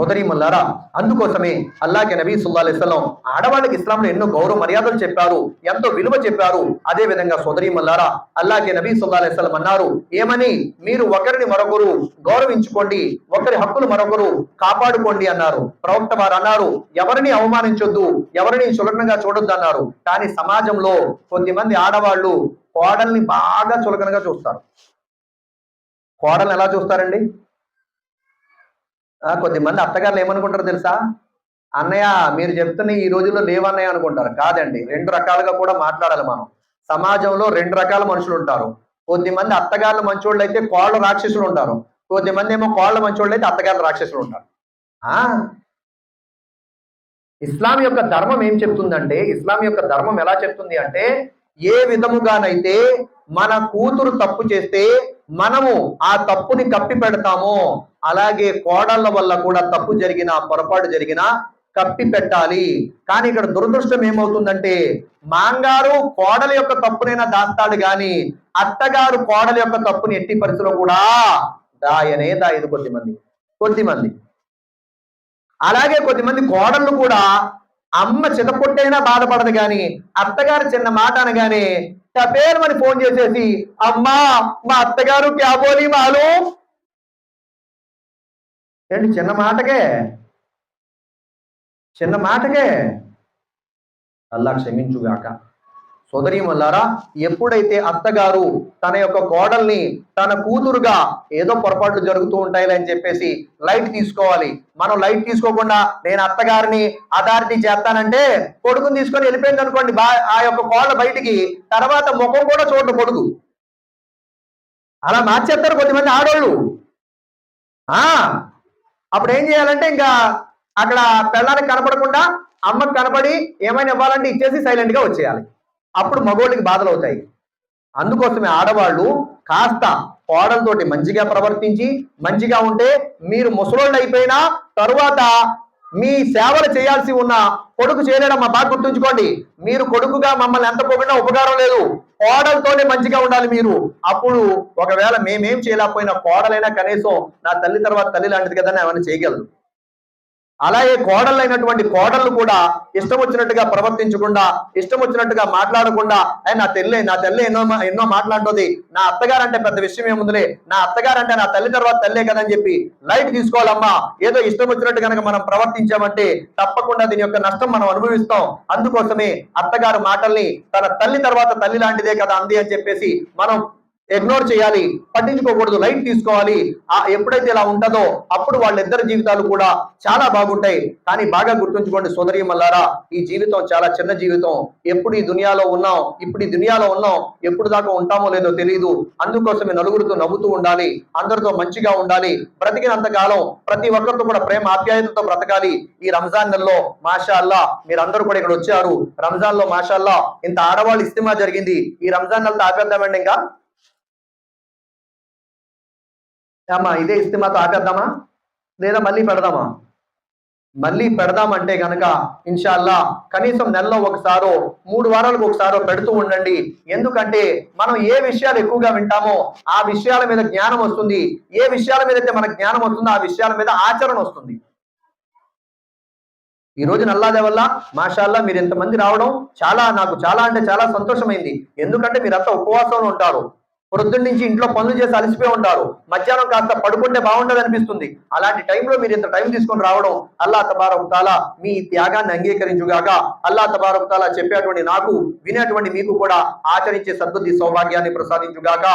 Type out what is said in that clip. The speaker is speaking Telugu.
సోదరి మల్లారా అందుకోసమే అల్లాకి నబీ సుల్లా అలైస్లం ఆడవాళ్ళకి ఇస్లాంలో ఎన్నో గౌరవ మర్యాదలు చెప్పారు ఎంతో విలువ చెప్పారు. అదే విధంగా సోదరి మల్లారా అల్లాకి నబీ సుల్లా అలైస్లం అన్నారు ఏమని? మీరు ఒకరిని మరొకరు గౌరవించుకోండి ఒకరి హక్కులు మరొకరు కాపాడుకోండి అన్నారు. ప్రవక్త వారు అన్నారు ఎవరిని అవమానించొద్దు ఎవరిని చులకనగా చూడొద్దు అన్నారు. కానీ సమాజంలో కొంతమంది ఆడవాళ్ళు కోడల్ని బాగా చులకనగా చూస్తారు. కోడల్ని ఎలా చూస్తారండి? కొద్దిమంది అత్తగారులు ఏమనుకుంటారు తెలుసా? అన్నయ్య మీరు చెప్తున్న ఈ రోజుల్లో లేవన్నయ్య అనుకుంటారు. కాదండి రెండు రకాలుగా కూడా మాట్లాడాలి మనం. సమాజంలో రెండు రకాల మనుషులు ఉంటారు. కొద్దిమంది అత్తగారులు మంచోళ్ళు అయితే కోళ్ళ రాక్షసులు ఉంటారు. కొద్దిమంది ఏమో కోళ్ళ మంచోళ్ళు అయితే అత్తగారుల రాక్షసులు ఉంటారు. ఆ? ఇస్లాం యొక్క ధర్మం ఏం చెప్తుందంటే ఇస్లాం యొక్క ధర్మం ఎలా చెప్తుంది అంటే ఏ విధముగానైతే మన కూతురు తప్పు చేస్తే మనము ఆ తప్పుని కప్పి పెడతామో అలాగే కోడళ్ళ వల్ల కూడా తప్పు జరిగినా పొరపాటు జరిగినా కప్పి పెట్టాలి. కానీ ఇక్కడ దురదృష్టం ఏమవుతుందంటే మాంగారు కోడల యొక్క తప్పునైనా దాస్తాడు గాని అత్తగారు కోడల యొక్క తప్పుని ఎట్టి పరిస్థితిలో కూడా దాయనే దాయదు కొద్దిమంది. కొద్దిమంది. అలాగే కొద్దిమంది కోడళ్ళు కూడా అమ్మ చితపొట్టైనా బాధపడదు కానీ అత్తగారు చిన్న మాట అనగానే టపేర్మని ఫోన్ చేసేసి అమ్మా మా అత్తగారు క్యాబోలి మాలు ఏంటి చిన్న మాటకే? చిన్న మాటకే? అల్లా క్షమించుగాక. సోదరీ మల్లారా ఎప్పుడైతే అత్తగారు తన యొక్క కోడల్ని తన కూతురుగా ఏదో పొరపాట్లు జరుగుతూ ఉంటాయని అని చెప్పేసి లైట్ తీసుకోవాలి. మనం లైట్ తీసుకోకుండా నేను అత్తగారిని అథారిటీ చేస్తానంటే కొడుకుని తీసుకొని వెళ్ళిపోయింది అనుకోండి బా ఆ యొక్క కోళ్ళ బయటికి తర్వాత ముఖం కూడా చూడదు కొడుకు. అలా మార్చేస్తారు కొద్దిమంది ఆడోళ్ళు. ఆ! అప్పుడు ఏం చేయాలంటే ఇంకా అక్కడ పెళ్ళానికి కనపడకుండా అమ్మకి కనపడి ఏమైనా ఇవ్వాలంటే ఇచ్చేసి సైలెంట్గా వచ్చేయాలి. అప్పుడు మగోళ్ళకి బాధలు అవుతాయి. అందుకోసమే ఆడవాళ్ళు కాస్త కోడలతోటి మంచిగా ప్రవర్తించి మంచిగా ఉంటే మీరు ముసలోళ్ళు అయిపోయినా తరువాత మీ సేవలు చేయాల్సి ఉన్న కొడుకు చేయలేడం మా బాగా గుర్తుంచుకోండి. మీరు కొడుకుగా మమ్మల్ని ఎంత పొగిడినా ఉపకారం లేదు. కోడలతోనే మంచిగా ఉండాలి మీరు. అప్పుడు ఒకవేళ మేమేం చేయలేకపోయినా కోడలైనా కనీసం నా తల్లి తర్వాత తల్లి లాంటిది కదా అని ఏమైనా చేయగలను. అలాగే కోడళ్ళైనటువంటి కోడళ్ళు కూడా ఇష్టం వచ్చినట్టుగా ప్రవర్తించకుండా ఇష్టం వచ్చినట్టుగా మాట్లాడకుండా "ఏ, నా తెల్లే నా తల్లి ఎన్నో ఎన్నో మాట్లాడుతుంది. నా అత్తగారంటే పెద్ద విషయం ఏముందిలే. నా అత్తగారంటే నా తల్లి తర్వాత తల్లే కదని చెప్పి లైట్ తీసుకోవాలమ్మా. ఏదో ఇష్టం వచ్చినట్టు కనుక మనం ప్రవర్తించామంటే తప్పకుండా దీని యొక్క నష్టం మనం అనుభవిస్తాం. అందుకోసమే అత్తగారు మాటల్ని తన తల్లి తర్వాత తల్లి లాంటిదే కదా అంది అని చెప్పేసి మనం ఇగ్నోర్ చేయాలి పట్టించుకోకూడదు లైట్ తీసుకోవాలి. ఆ ఎప్పుడైతే ఇలా ఉంటుందో అప్పుడు వాళ్ళిద్దరి జీవితాలు కూడా చాలా బాగుంటాయి. కానీ బాగా గుర్తుంచుకోండి సోదరి మల్లారా ఈ జీవితం చాలా చిన్న జీవితం. ఎప్పుడు ఈ దునియాలో ఉన్నాం ఇప్పుడు ఈ దునియాలో ఉన్నాం ఎప్పుడు దాకా ఉంటామో లేదో తెలియదు అందుకోసమే నలుగురితో నవ్వుతూ ఉండాలి అందరితో మంచిగా ఉండాలి. బ్రతికినంత కాలం ప్రతి ఒక్కరితో కూడా ప్రేమ ఆప్యాయతతో బ్రతకాలి. ఈ రంజాన్ నెలలో మాషాల్లా మీరందరూ కూడా ఇక్కడ వచ్చారు. రంజాన్లో మాషాల్లా ఇంత ఆడవాళ్ళు ఇస్తిమా జరిగింది. ఈ రంజాన్ నెలతో ఆపేద్దామండి ఇంకా? అమ్మా ఇదే ఇస్తిమాతో ఆపేద్దామా? లేదా మళ్ళీ పెడదామా? మళ్ళీ పెడదామంటే గనక ఇన్షాల్లా కనీసం నెలలో ఒకసారో మూడు వారాలకు ఒకసారో పెడుతూ ఉండండి. ఎందుకంటే మనం ఏ విషయాలు ఎక్కువగా వింటామో ఆ విషయాల మీద జ్ఞానం వస్తుంది. ఏ విషయాల మీద అయితే మనకు జ్ఞానం వస్తుందో ఆ విషయాల మీద ఆచరణ వస్తుంది. ఈ రోజు నల్లాదే వల్ల మాషాల్లా మీరు ఇంతమంది రావడం చాలా నాకు చాలా అంటే చాలా సంతోషమైంది. ఎందుకంటే మీరంతా ఉపవాసంలో ఉంటారు. పొద్దున్న నుంచి ఇంట్లో పనులు చేసి అలసిపోయి ఉంటారు. మధ్యాహ్నం కాస్త పడుకుంటే బాగుండదు అనిపిస్తుంది. అలాంటి టైంలో మీరు ఇంత టైం తీసుకొని రావడం అల్లా తబారక్ తాలా మీ త్యాగాన్ని అంగీకరించుగాక అల్లా తబారక్ తాలా చెప్పేటువంటి నాకు వినేటువంటి మీకు కూడా ఆచరించే సద్బుద్ధి సౌభాగ్యాన్ని ప్రసాదించుగాక